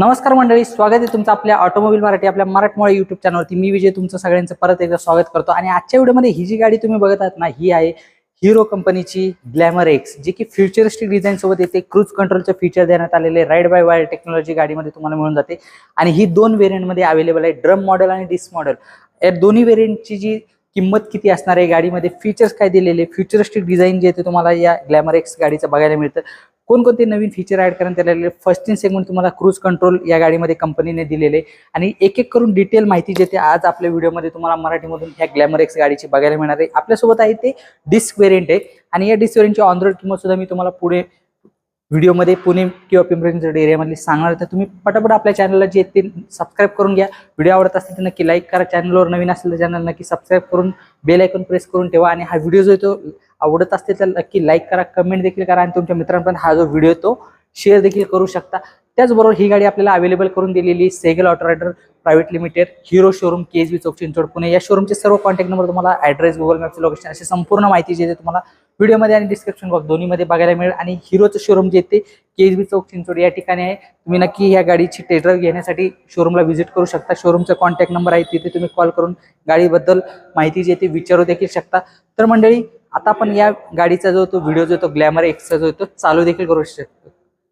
नमस्कार मंडळी स्वागत आहे तुमचं आपल्या ऑटोमोबाईल मराठी आपल्या मराठमोळा युट्यूब चॅनलवरती मी विजय तुमचं सगळ्यांचं परत एकदा स्वागत करतो. आणि आजच्या व्हिडिओमध्ये ही जी गाडी तुम्ही बघत आहात ना ही आहे हिरो कंपनीची ग्लॅमर एक्स जी की फ्युचरिस्टिक डिझाईन सोबत येते. क्रूज कंट्रोलचं फीचर देण्यात आलेले राईड बाय वायर टेक्नॉलॉजी गाडीमध्ये तुम्हाला मिळून जाते. आणि ही दोन व्हेरियंटमध्ये अवेलेबल आहे ड्रम मॉडेल आणि डिस्क मॉडेल या दोन्ही व्हेरियंटची जी किंमत किती असणार आहे गाडीमध्ये फीचर्स काय दिलेले फ्युचरिस्टिक डिझाईन जे ते तुम्हाला या ग्लॅमर एक्स गाडीचं बघायला मिळतं. कोणकोणते नवीन फीचर ऍड करण्यात आलेले फर्स्ट इन सेगमेंट तुम्हाला क्रूज कंट्रोल या गाडीमध्ये कंपनीने दिलेले आणि एक एक करून डिटेल माहिती जे ते आज आपल्या व्हिडिओमध्ये तुम्हाला मराठीमधून ह्या ग्लॅमर एक्स गाडीची बघायला मिळणार आहे. आपल्यासोबत आहे ते डिस्क वेरियंट आहे. आणि या डिस्क वेरियंटची ऑन रोड किंमत सुद्धा मी तुम्हाला पुढे व्हिडिओमध्ये पुणे किंवा पिंपरी एरियामधली सांगणार तर तुम्ही पटापट आपल्या चॅनलला जे ते सबस्क्राईब करून घ्या. व्हिडिओ आवडत असतील तर नक्की लाईक करा. चॅनलवर नवीन असेल तर चॅनल नक्की सबस्क्राईब करून बेल आयकॉन प्रेस करून ठेवा. आणि हा व्हिडिओ जो तो आवडत असतील तर नक्की लाईक करा कमेंट देखील करा. आणि तुमच्या मित्रांपर्यंत हा जो व्हिडिओ तो शेअर देखील करू शकता. त्याचबरोबर ही गाडी आपल्याला अवेलेबल करून दिलेली Sehgal auto rider private limited Hero showroom K S B चौक चिंचवड पुणे या शोरूमचे सर्व कॉन्टॅक्ट नंबर तुम्हाला ॲड्रेस गुगल मॅपचं लोकेशन अशी संपूर्ण माहिती जी तुम्हाला व्हिडिओमध्ये आणि डिस्क्रिप्शन बॉक्स दोन्हीमध्ये बघायला मिळेल. आणि हिरोचं शोरूम जे ते के बी चौक चिंचोड या ठिकाणी आहे. तुम्ही नक्की या गाडीची टेडर घेण्यासाठी शोरूमला व्हिजिट करू शकता. शोरूमचा कॉन्टॅक्ट नंबर आहे तिथे तुम्ही कॉल करून गाडीबद्दल माहिती जी आहे ती विचारू देखील शकता. तर मंडळी आता आपण या गाडीचा जो तो व्हिडिओ जो तो ग्लॅमर एक्सचा जो तो चालू देखील करू शकतो.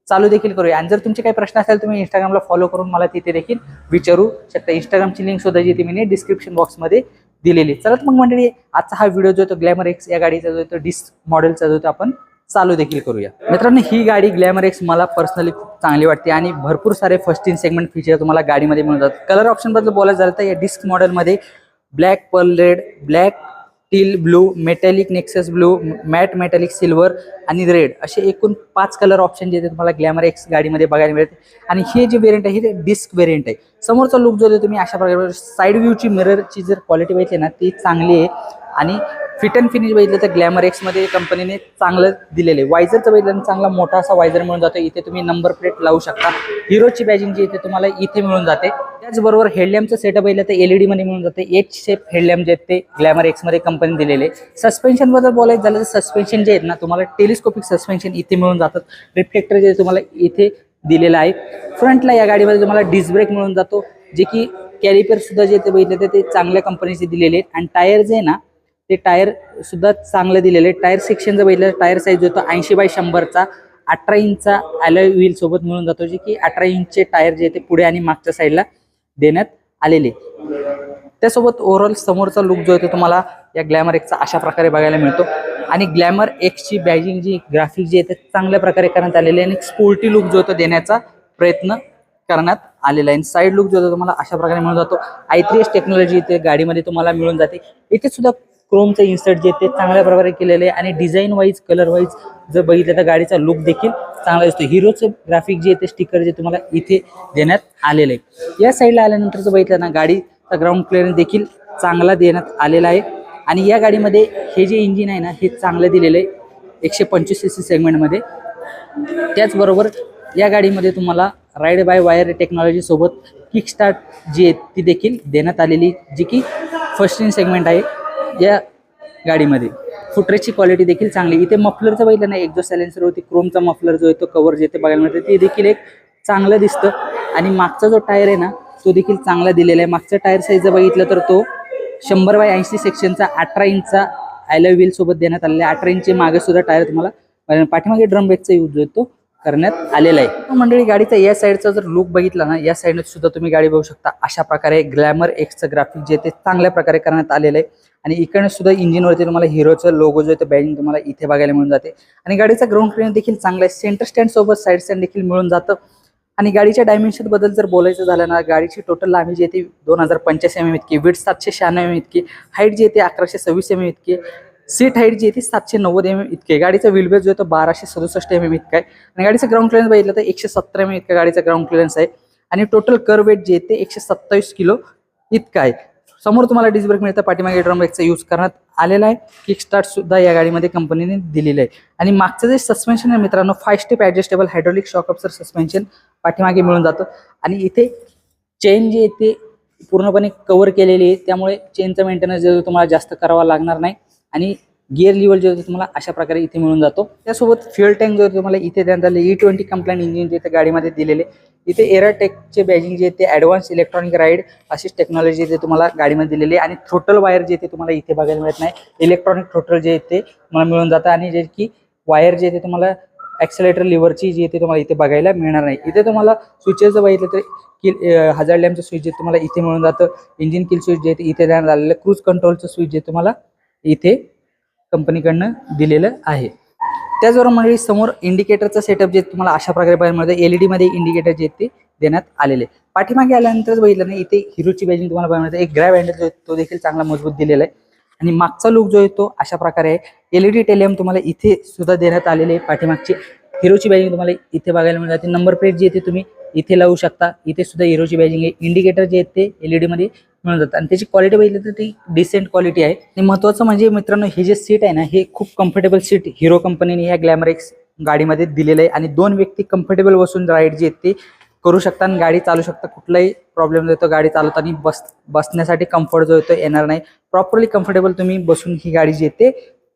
चालू देखील करूया. आणि जर तुमचे काही प्रश्न असेल तुम्ही इंस्टाग्रामला फॉलो करून मला तिथे देखील विचारू शकता. इंस्टाग्रामची लिंक सुद्धा जी ती मी डिस्क्रिप्शन बॉक्समध्ये दिलेली. चलत मग मंडळी आजचा हा व्हिडिओ जो आहे तो ग्लॅमर एक्स या गाडीचा जो आहे तो डिस्क मॉडेलचा जो आहे तो आपण चालू देखील करूया. मित्रांनो ही गाडी ग्लॅमर एक्स मला पर्सनली खूप चांगली वाटते आणि भरपूर सारे फर्स्ट इन सेगमेंट फीचर तुम्हाला गाडीमध्ये मिळतात जातात. कलर ऑप्शनबद्दल बोलायचं झालं तर या डिस्क मॉडेलमध्ये black pearl red black teal blue metallic nexus blue matt metallic silver आणि रेड असे एकूण पाच कलर ऑप्शन जे तुम्हाला ग्लॅमर एक्स गाडीमध्ये बघायला मिळते आणि हे जे वेरियंट आहे हे डिस्क वेरियंट आहे. समोरचा लुक जो आहे तुम्ही अशा प्रकारे साईड व्ह्यूची मिररची जर क्वालिटी बघितली ना ती चांगली आहे. आणि फिट अँड फिनिश बघितलं तर ग्लॅमर एक्समध्ये कंपनीने चांगलं दिलेलं आहे. वायझरचं बघितलं चांगला मोठा असा वायझर मिळून जातो इथे तुम्ही नंबर प्लेट लावू शकता. हिरोची बॅजिंग जी इथे तुम्हाला इथे मिळून जाते. त्याचबरोबर हेडलॅम्पचं सेटअप बघितलं तर एल ई डीमध्ये मिळून जाते. एच शेप हेडलॅम्प जे आहेत ते ग्लॅमर एक्समध्ये कंपनी दिलेले आहे. सस्पेन्शनबद्दल बोलायचं झालं तर सस्पेन्शन जे आहेत ना तुम्हाला टेलिस्कोपिक सस्पेन्शन इथे मिळून जातात. रिफ्लेक्टर जे तुम्हाला इथे दिलेला आहे. फ्रंटला या गाडीमध्ये तुम्हाला डिस्क ब्रेक मिळून जातो जे की कॅलिपर सुद्धा जे ते बघितले ते ते चांगल्या कंपनीचे दिलेले आहेत. आणि टायर जे आहे ना ते टायर सुद्धा चांगलं दिलेलं आहे टायर सेक्शन जर बघितलं टायर साईज जो ऐंशी बाय शंभरचा अठरा इंचचा अलॉय व्हील सोबत मिळून जातो जे की अठरा इंचचे टायर जे ते पुढे आणि मागच्या साईडला देण्यात आलेले त्यासोबत ओव्हरऑल समोरचा लुक जो आहे तो तुम्हाला या ग्लॅमर एकचा अशा प्रकारे बघायला मिळतो. आणि ग्लॅमर एक्सची बॅजिंग जी ग्राफिक जी आहे ते चांगल्या प्रकारे करण्यात आलेली आहे आणि स्पोर्टी लुक जो तो देण्याचा प्रयत्न करण्यात आलेला आहे. साईड लुक जो तो तुम्हाला अशा प्रकारे मिळून जातो. आय थ्री एस टेक्नॉलॉजी इथे गाडीमध्ये तुम्हाला मिळून जाते. इथे सुद्धा क्रोमचं इन्सर्ट जे ते चांगल्या प्रकारे केलेलं आहे. आणि डिझाईन वाईज कलर वाईज जर बघितलं तर गाडीचा लुक देखील चांगला दिसतो हिरोचं ग्राफिक जे आहे ते स्टिकर जे तुम्हाला इथे देण्यात आलेलं आहे. या साईडला आल्यानंतर जर बघितलं ना गाडीचा ग्राउंड क्लिअरन्स देखील चांगला देण्यात आलेला आहे. आणि या गाडीमध्ये हे जे इंजिन आहे ना हे चांगलं दिलेलं आहे. एकशे पंचवीस सी सी सेगमेंटमध्ये त्याचबरोबर या गाडीमध्ये तुम्हाला राईड बाय वायर टेक्नॉलॉजीसोबत किक स्टार्ट जी आहे ती देखील देण्यात आलेली जी की फर्स्ट इन सेगमेंट आहे या गाडीमध्ये. फुटरेजची क्वालिटी देखील चांगली इथे मफलरचं बघितलं ना एक जो सॅलेन्सर होती क्रोमचा मफलर जो आहे तो कवर जे ते बघायला मिळतं ते देखील एक चांगलं दिसतं. आणि मागचा जो टायर आहे ना तो देखील चांगला दिलेला आहे. मागचा टायर साईज जर बघितलं तर तो शंभर बाय ऐंशी सेक्शनचा अठरा इंचचा ॲलो व्हील सोबत देण्यात आलेला आहे. अठरा इंचचे मागे सुद्धा टायर तुम्हाला पाठीमागे ड्रम ब्रेकचा यूज तो करण्यात आलेला आहे. मंडळी गाडीचा या साईडचा जर लुक बघितला ना या साईडने सुद्धा तुम्ही गाडी बघू शकता. अशा प्रकारे ग्लॅमर एक्सचं ग्राफिक जे ते चांगल्या प्रकारे करण्यात आलेलं आहे. आणि इकडे सुद्धा इंजिनवरती तुम्हाला हिरोचं लोगो जो आहे तो बॅजिंग तुम्हाला इथे बघायला मिळून जाते. आणि गाडीचा ग्राउंड क्लिअर देखील चांगला आहे. सेंटर स्टँड सोबत साईड स्टँड देखील मिळून जातं. आणि गाडीच्या डायमेन्शनबद्दल जर बोलायचं झालं ना गाडीची टोटल लांबी जी येते ती दोन हजार पंच्याऐंशी एम एम इतकी वीट सातशे शहाण्णव एम इतकी हाईट जी येते ती अकराशे सव्वीस एम इतकी सीट हाईट जी येते ती सातशे नव्वद एम एम इतकी आहे. गाडीचा व्हीलबेस जो आहे तो बाराशे सदुसष्ट एम एम इतका आहे. आणि गाडीचं ग्राउंड क्लिअरन्स बघितलं तर एकशे सत्तर एम एम इतका गाडीचा ग्राउंड क्लिअरन्स आहे. आणि टोटल कर वेट जे येते ते एकशे सत्तावीस किलो इतका आहे. समोर तुम्हाला डिस्क ब्रेक मिळतं पाठीमागे ड्रम ब्रेकचा यूज करण्यात आलेला आहे. किक स्टार्ट सुद्धा या गाडीमध्ये कंपनीने दिलेलं आहे. आणि मागचं जे सस्पेन्शन आहे मित्रांनो five step adjustable hydraulic shock absorber suspension पाठीमागे मिळून जातं. आणि इथे चेन जी आहे ते पूर्णपणे कव्हर केलेली आहे. त्यामुळे चेनचं मेंटेनन्स जो तुम्हाला जास्त करावा लागणार नाही. आणि गिअर लेवल जे तुम्हाला अशा प्रकारे इथे मिळून जातो. त्यासोबत फ्युअल टँक जो तुम्हाला इथे देण्यात आले ई ट्वेंटी कंप्लेंट इंजिन जे गाडीमध्ये दिलेले इथे एराटेकचे बॅजिंग जे आहे ते ॲडव्हान्स इलेक्ट्रॉनिक राईड अशीच टेक्नॉलॉजी ते तुम्हाला गाडीमध्ये दिलेली आहे. आणि थ्रोटल वायर जे ते तुम्हाला इथे बघायला मिळत नाही. इलेक्ट्रॉनिक थ्रोटल जे आहे ते तुम्हाला मिळून जातं. आणि जे की वायर जे आहे ते तुम्हाला ॲक्सिलेटर लिव्हरची जी आहे ते तुम्हाला इथे बघायला मिळणार नाही. इथे तुम्हाला स्विचेस जर बघितलं तर किल हजार लॅम्पचं स्विच जे तुम्हाला इथे मिळून जातं. इंजिन किल स्विच जे आहे ते इथे देण्यात आलेलं क्रूज कंट्रोलचं स्विच जे तुम्हाला इथे कंपनीकडनं दिलेलं आहे. त्याचबरोबर म्हणजे समोर इंडिकेटरचा सेटअप जे तुम्हाला अशा प्रकारे पाहायला मिळतं एल ई डीमध्ये इंडिकेटर जे ते देण्यात आलेले पाठीमागे आल्यानंतरच बघितलं नाही इथे हिरोची बॅजिंग तुम्हाला बघायला मिळतं. एक ग्रॅब हँडल जो तो देखील चांगला मजबूत दिलेला आहे. आणि मागचा लुक जो आहे तो अशा प्रकारे आहे. एल ई डी टेलियम तुम्हाला इथे सुद्धा देण्यात आलेले आहे पाठीमागची. हिरोची बॅजिंग तुम्हाला इथे बघायला मिळते. नंबर प्लेट जी आहे तुम्ही इथे लावू शकता. इथे सुद्धा हिरोची बॅजिंग आहे. इंडिकेटर जे आहेत ते एल ई डीमध्ये मिळून जातात. आणि त्याची क्वालिटी बघितली तर ती डिसेंट क्वालिटी आहे. आणि महत्त्वाचं म्हणजे मित्रांनो हे जे सीट आहे ना हे खूप कम्फर्टेबल सीट हिरो कंपनीने ह्या ग्लॅमर एक्स गाडीमध्ये दिलेलं आहे. आणि दोन व्यक्ती कम्फर्टेबल बसून राईड जे आहेत ते करू शकता आणि गाडी चालू शकता. कुठलाही प्रॉब्लेम येतो गाडी चालवताना बस बसण्यासाठी कम्फर्ट जो येतो येणार नाही. प्रॉपरली कम्फर्टेबल तुम्ही बसून ही गाडी जी आहे ते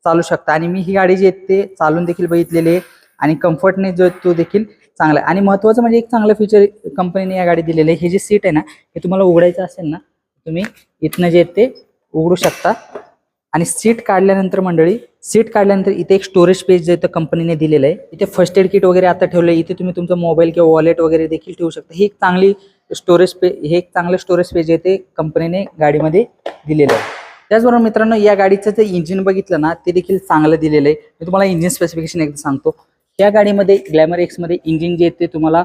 चालू शकता. आणि मी ही गाडी जी आहे ते चालून देखील बघितलेली आहे. आणि कम्फर्टने जो आहे तो देखील चांगलं आहे. आणि महत्त्वाचं म्हणजे एक चांगलं फीचर कंपनीने या गाडी दिलेलं आहे. हे जे सीट आहे ना हे तुम्हाला उघडायचं असेल ना तुम्ही इथनं जे ते उघडू शकता. आणि सीट काढल्यानंतर मंडळी सीट काढल्यानंतर इथे एक स्टोरेज स्पेस जे कंपनीने दिलेलं आहे इथे फर्स्ट एड किट वगैरे आता ठेवलं आहे इथे तुम्ही तुमचा मोबाईल किंवा वॉलेट वगैरे देखील ठेवू शकता. ही एक चांगली स्टोरेज स्पे हे एक चांगलं स्टोरेज स्पेस जे आहे ते कंपनीने गाडीमध्ये दिलेलं आहे. त्याचबरोबर मित्रांनो या गाडीचं जे इंजिन बघितलं ना ते देखील चांगलं दिलेलं आहे. मी तुम्हाला इंजिन स्पेसिफिकेशन एकदा सांगतो. या गाडीमध्ये ग्लॅमर एक्समध्ये इंजिन जे येते ते तुम्हाला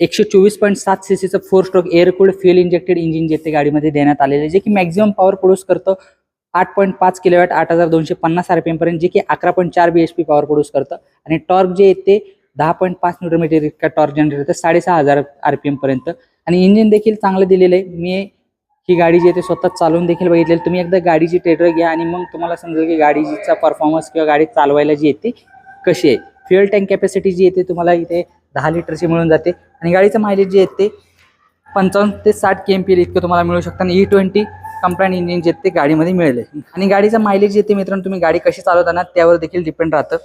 एकशे चोवीस पॉईंट सात सी सीचं four stroke air cooled fuel injected engine जे ते गाडीमध्ये देण्यात आलेलं आहे जे की मॅक्झिमम पॉवर प्रोड्यूस करतं आठ पॉईंट पाच किलोवॅट आठ हजार दोनशे पन्नास आर पी एमपर्यंत जे की अकरा पॉईंट चार B H P power produce करतं. आणि टॉर्क जे येते ते दहा पॉईंट पाच न्यूटन मीटर इतका टॉर्क जनरेट होतं साडेसहा हजार आर पी एमपर्यंत आणि इंजिन देखील चांगलं दिलेलं आहे. मी ही गाडी जी आहे ते स्वतः चालवून देखील बघितलेली तुम्ही एकदा गाडीची टेटर घ्या आणि मग तुम्हाला समजेल की गाडीचा परफॉर्मन्स किंवा गाडी चालवायला जी येते कशी आहे. फ्युअल टँक कॅपॅसिटी जी येते तुम्हाला इथे दहा लिटरची मिळून जाते. आणि गाडीचं मायलेज जे आहे ते पंचावन्न ते साठ के एम पी इतकं तुम्हाला मिळू शकतं. आणि ई ट्वेंटी कंप्लाईन इंजिन जे ते गाडीमध्ये मिळेल. आणि गाडीचं मायलेज येते मित्रांनो तुम्ही गाडी कशी चालवताना त्यावर देखील डिपेंड राहतं.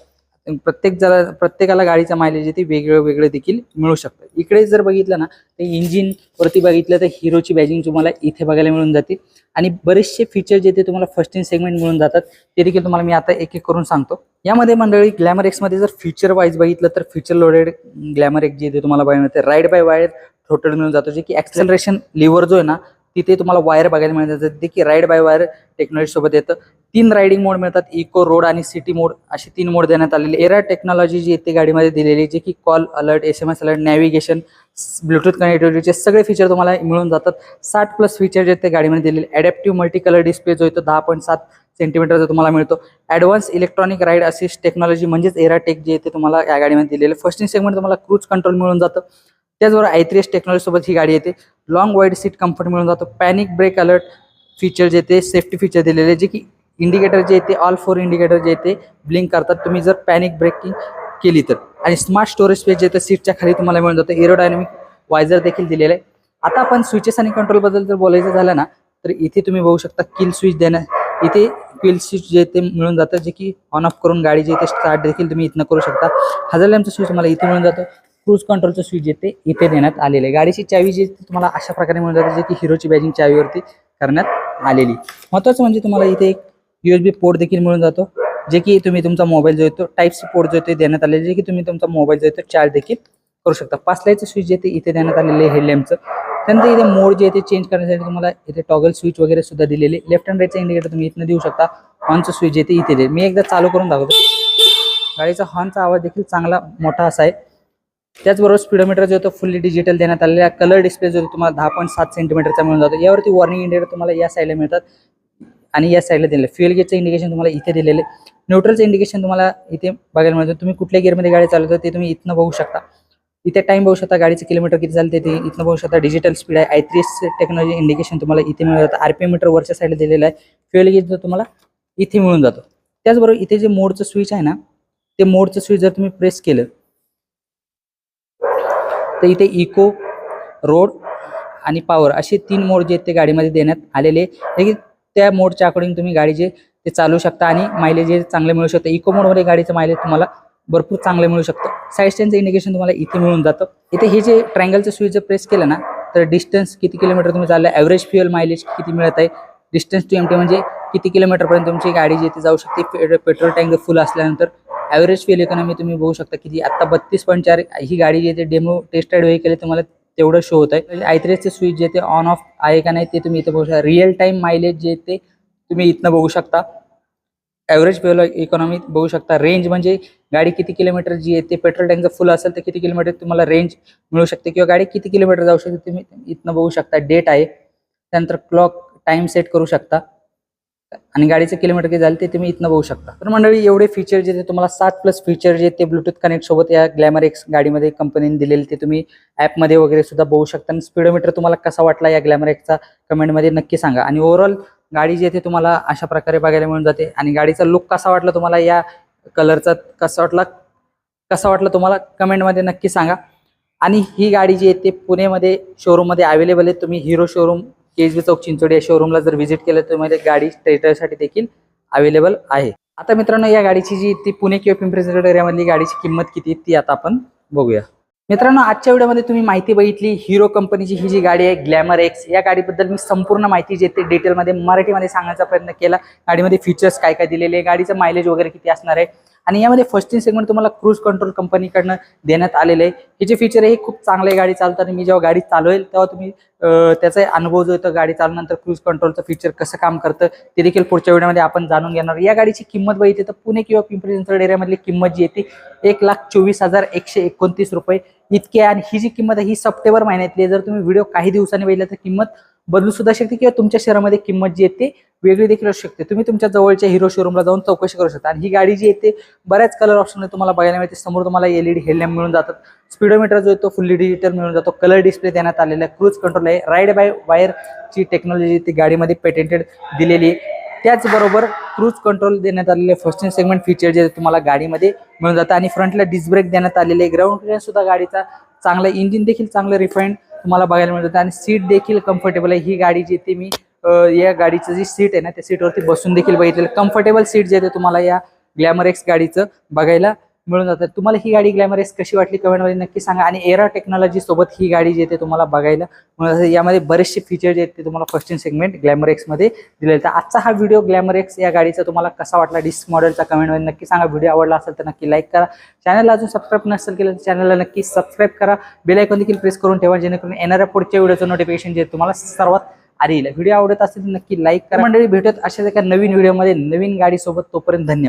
प्रत्येक जरा प्रत्येकाला गाडीचा मायलेज येते वेगळं वेगळं देखील मिळू शकतं. इकडे जर बघितलं ना तर इंजिन वरती बघितलं तर हिरोची बॅजिंग तुम्हाला इथे बघायला मिळून जाते. आणि बरेचसे फीचर जे ते तुम्हाला फर्स्ट इन सेगमेंट मिळून जातात ते देखील तुम्हाला मी आता एक एक करून सांगतो. यामध्ये मंडळी ग्लॅमर एक्समध्ये जर फीचर वाईज बघितलं तर फीचर लोडेड ग्लॅमर एक्स जे ते तुम्हाला बघायला मिळते. राईड बाय वायर टोटल मिळून जातो जे की ॲक्सेलरेशन लिव्हर जो आहे ना तिथे तुम्हाला वायर बघायला मिळतात जे की राईड बाय वायर टेक्नॉलॉजी सोबत येतं. तीन रायडिंग मोड मिळतात. इको रोड आणि सिटी मोड असे तीन मोड देण्यात आलेले. एरा टेक्नॉलॉजी जी येते गाडीमध्ये दिलेली जे की call alert S M S alert navigation Bluetooth कनेक्टिव्हिटीचे सगळे फीचर तुम्हाला मिळून जातात. साठ प्लस फीचर जे ते गाडीमध्ये दिलेले. ॲडॅप्टिव्ह मल्टी कलर डिस्प्ले जो येतो दहा पॉईंट सात सेंटीमीटरचा तुम्हाला मिळतो. Advance electronic ride assist technology म्हणजेच एराटेक जे येते तुम्हाला या गाडीमध्ये दिलेलं. फर्स्ट इन सेगमेंट तुम्हाला क्रूज कंट्रोल मिळून जातं. त्याचबरोबर आय थ्री एस टेक्नॉलॉजीसोबत ही गाडी येते. लॉंग वाईड सीट कम्फर्ट मिळून जातो. पॅनिक ब्रेक अलर्ट फीचर जे ते सेफ्टी फीचर दिलेले जे की इंडिकेटर जे येते ऑल फोर इंडिकेटर जे येते ब्लिंक करतात. तुम्ही जर पॅनिक ब्रेकिंग केली तर. आणि स्मार्ट स्टोरेज स्पेस जे येतं सीटच्या खाली तुम्हाला मिळून जातं. एरोडायनामिक वायझर देखील दिलेलं आहे. आता आपण स्विचेस आणि कंट्रोलबद्दल जर बोलायचं झालं ना तर इथे तुम्ही बघू शकता किल स्विच देणं. इथे किल स्विच जे ते मिळून जातं. जे की ऑन ऑफ करून गाडी जे ते स्टार्ट देखील तुम्ही इथनं करू शकता. हजार लॅम्पचं स्विच तुम्हाला इथे मिळून जातं. क्रूज कंट्रोलचं स्विच जे ते इथे देण्यात आलेलं आहे. गाडीची चावी जी तुम्हाला अशा प्रकारे मिळून जाते जे की हिरोची बॅजिंग चावीवरती करण्यात आलेली महत्त्वाचं म्हणजे तुम्हाला इथे एक यू एस बी पोर्ट देखील मिळून जातो जे की तुम्ही तुमचा मोबाईल जो येतो टाईप सी पोर्ट जो येतो देण्यात आलेले जे की तुम्ही तुमचा मोबाईल जो येतो चार्ज देखील करू शकता. पाच लाईटचं स्विच जे ते इथे देण्यात आलेले आहे हेडलॅम्पचं त्यानंतर इथे मोड जे आहे ते चेंज करण्यासाठी तुम्हाला इथे टॉगल स्विच वगैरे सुद्धा दिलेले लेफ्ट अँड राईटचा इंडिकेटर तुम्ही इथनं देऊ शकता. हॉर्नचं स्विच जे ते इथे दे. मी एकदा चालू करून दाखवतो. गाडीचा हॉर्नचा आवाज देखील चांगला मोठा असा आहे. त्याचबरोबर स्पीडोमीटर जो होतो फुल्ली डिजिटल देण्यात आलेला कलर डिस्प्ले जो तुम्हाला दहा पॉईंट सात सेंटीमीटरचा मिळून जातो. यावरती वॉर्निंग इंडिकेटर तुम्हाला या साईडला मिळतात. आणि या साईडला दिलेलं फ्युएल गेटचं इंडिकेशन तुम्हाला इथे दिलेले न्यूट्रलचं इंडिकेशन तुम्हाला इथे बघायला मिळतं. तुम्ही कुठल्या गिअरमध्ये गाडी चालवतो ते तुम्ही इथनं बघू शकता. इथे टाइम बघू शकता गाडीचं किलोमीटर किती चालते ते. इथनं बघू शकता डिजिटल स्पीड आहे. I three S technology indication तुम्हाला इथे मिळून जातं. आर पी मीटर वरच्या साईडला दिलेलं आहे. फ्युएल गेट जो तुम्हाला इथे मिळून जातो. त्याचबरोबर इथे जे मोडचं स्विच आहे ना ते मोडचं स्विच जर तुम्ही प्रेस केलं तर इथे इको रोड आणि पॉवर असे तीन मोड जे आहेत ते गाडीमध्ये देण्यात आलेले देखील त्या मोडच्या अकॉर्डिंग तुम्ही गाडी जे ते चालू शकता आणि मायलेज जे चांगले मिळू शकतं. इको मोडमध्ये गाडीचं मायलेज तुम्हाला भरपूर चांगलं मिळू शकतं. साईड स्टँडचं इंडिकेशन तुम्हाला इथे मिळून जातं. इथे हे जे ट्रँगलचं स्विच जर प्रेस केलं ना तर डिस्टन्स किती किलोमीटर तुम्ही चाललं ॲव्हरेज फ्युअल मायलेज किती मिळत आहे? डिस्टन्स टू एम टी म्हणजे किती किलोमीटरपर्यंत तुमची गाडी जी ते जाऊ शकते पे- पेट्रोल टँक फुल असल्यानंतर ॲव्हरेज फ्युअल इकॉनॉमी तुम्ही बघू शकता किती आत्ता बत्तीस पॉईंट चार ही गाडी जी आहे ते डेमो टेस्टेड व्हेकल तुम्हाला तेवढं शो होत म्हणजे आहे आयत्रेसचे स्विच जे ते ऑन ऑफ आहे का नाही ते तुम्ही इथे बघू शकता. रिअल टाईम मायलेज जे ते तुम्ही इथनं बघू शकता. ॲव्हरेज फ्युअल इकॉनॉमी बघू शकता. रेंज म्हणजे गाडी किती किलोमीटर जी आहे ते पेट्रोल टँकचं फुल असेल तर किती किलोमीटर तुम्हाला रेंज मिळू शकते किंवा गाडी किती किलोमीटर जाऊ शकते तुम्ही इथनं बघू शकता. डेट आहे. त्यानंतर क्लॉक टाइम सेट करू शकता. आणि गाडीचं किलोमीटर किती झालं ते तुम्ही इथनं बघू शकता. तर मंडळी एवढे फीचर जे ते तुम्हाला सात प्लस फीचर जे ते ब्लूटूथ कनेक्ट सोबत या ग्लॅमर एक्स गाडीमध्ये कंपनीने दिलेले ते तुम्ही ॲपमध्ये वगैरे सुद्धा बघू शकता. आणि स्पीडोमीटर तुम्हाला कसा वाटला या ग्लॅमर एक्सचा कमेंटमध्ये नक्की सांगा. आणि ओव्हरऑल गाडी जी आहे ती तुम्हाला अशा प्रकारे बघायला मिळून जाते. आणि गाडीचा लुक कसा वाटला तुम्हाला या कलरचा कसा वाटला कसा वाटला तुम्हाला कमेंटमध्ये नक्की सांगा. आणि ही गाडी जी आहे ते पुणेमध्ये शोरूममध्ये अवेलेबल आहे. तुम्ही हिरो शोरूम केजवी चौक चिंचोडी या शोरूमला जर व्हिजिट केलं तर तुम्हाला गाडी टेस्टसाठी देखील अवेलेबल आहे. आता मित्रांनो या गाडीची जी ती पुणे किंवा पिंपरी चिंचवड एरियामधली गाडीची किंमत किती ती आता आपण बघूया. मित्रांनो आजच्या व्हिडिओमध्ये तुम्ही माहिती बघितली हिरो कंपनीची ही जी गाडी आहे ग्लॅमर एक्स या गाडीबद्दल मी संपूर्ण माहिती जे ते डिटेलमध्ये मराठीमध्ये सांगण्याचा प्रयत्न केला. गाडीमध्ये फीचर्स काय काय दिलेले आहे गाडीचं मायलेज वगैरे किती असणार आहे आणि यामध्ये फर्स्ट इन सेगमेंट तुम्हाला क्रूज कंट्रोल कंपनीकडनं देण्यात आलेलं आहे. हे जे फीचर आहे हे खूप चांगलं आहे गाडी चालताना मी जेव्हा गाडी चालवेल तेव्हा तुम्ही त्याचाही त्याचा अनुभव जो येतो गाडी चालवल्यानंतर क्रूज कंट्रोलचं फीचर कसं काम करतं ते देखील पुढच्या व्हिडिओमध्ये आपण जाणून घेणार या गाडीची किंमत बघितली तर पुणे किंवा पिंपरी चिंचवड एरियामधली किंमत जी येते एक लाख चोवीस हजार एकशे एकोणतीस रुपये इतकी आहे. आणि ही जी किंमत आहे ही सप्टेंबर महिन्यातली आहे. जर तुम्ही व्हिडिओ काही दिवसांनी बघितला तर किंमत बदलू सुद्धा शकते किंवा तुमच्या शहरामध्ये किंमत जी येते वेगळी देखील असू शकते. तुम्ही तुमच्या जवळच्या हिरो शोरूमला जाऊन चौकशी करू शकता. आणि ही गाडी जी येते बऱ्याच कलर ऑप्शन तुम्हाला बघायला मिळते. समोर तुम्हाला एलईडी हेडलॅम्प मिळून जातात. स्पीडोमीटर जो येतो फुल्ली डिजिटल मिळून जातो. कलर डिस्प्ले देण्यात आलेला आहे क्रूज कंट्रोल आहे राईड बाय वायरची टेक्नॉलॉजी ती गाडीमध्ये पेटेंटेड दिलेली आहे. त्याचबरोबर क्रूज कंट्रोल देण्यात आलेले फर्स्ट इन सेगमेंट फीचर जे तुम्हाला गाडीमध्ये मिळून जातं आणि फ्रंटला डिस्क ब्रेक देण्यात आलेले ग्राउंड क्लिअर सुद्धा गाडीचा चांगला इंजिन देखील चांगलं रिफाईंड तुम्हाला बघायला मिळून जातं आणि सीट देखील कम्फर्टेबल आहे. ही गाडी जी ती मी या गाडीचं जी सीट आहे ना त्या सीटवरती बसून देखील बघितलेलं. कम्फर्टेबल सीट जे आहे ते तुम्हाला या ग्लॅमर एक्स गाडीचं बघायला मिळून जातं. तुम्हाला ही गाडी ग्लॅमर एक्स कशी वाटली कमेंटमध्ये नक्की सांगा. आणि एरा टेक्नॉलॉजी सोबत ही गाडी जी ते तुम्हाला बघायला मिळून जाते. यामध्ये बरेचसे फीचर जे आहेत ते तुम्हाला फर्स्ट इन सेगमेंट ग्लॅमर एक्समध्ये दिलेले तर आजचा हा व्हिडिओ ग्लॅमर एक्स या गाडीचा तुम्हाला कसा वाटला? डिस्क मॉडेलचा कमेंटमध्ये नक्की सांगा. व्हिडिओ आवडला असेल तर नक्की लाईक करा. चॅनलला अजून सबस्क्राईब नसेल केलं तर चॅनलला नक्की सबस्क्राईब करा. बेल आयकॉन देखील प्रेस करून ठेवा जेणेकरून येणाऱ्या पुढच्या व्हिडिओचं नोटिफिकेशन जे तुम्हाला सर्वात आधी व्हिडिओ आवडत असेल तर नक्की लाईक करा. मंडळी भेटत अशाच एका नवीन व्हिडिओमध्ये. नवीन गाडीसोबत तोपर्यंत धन्यवाद.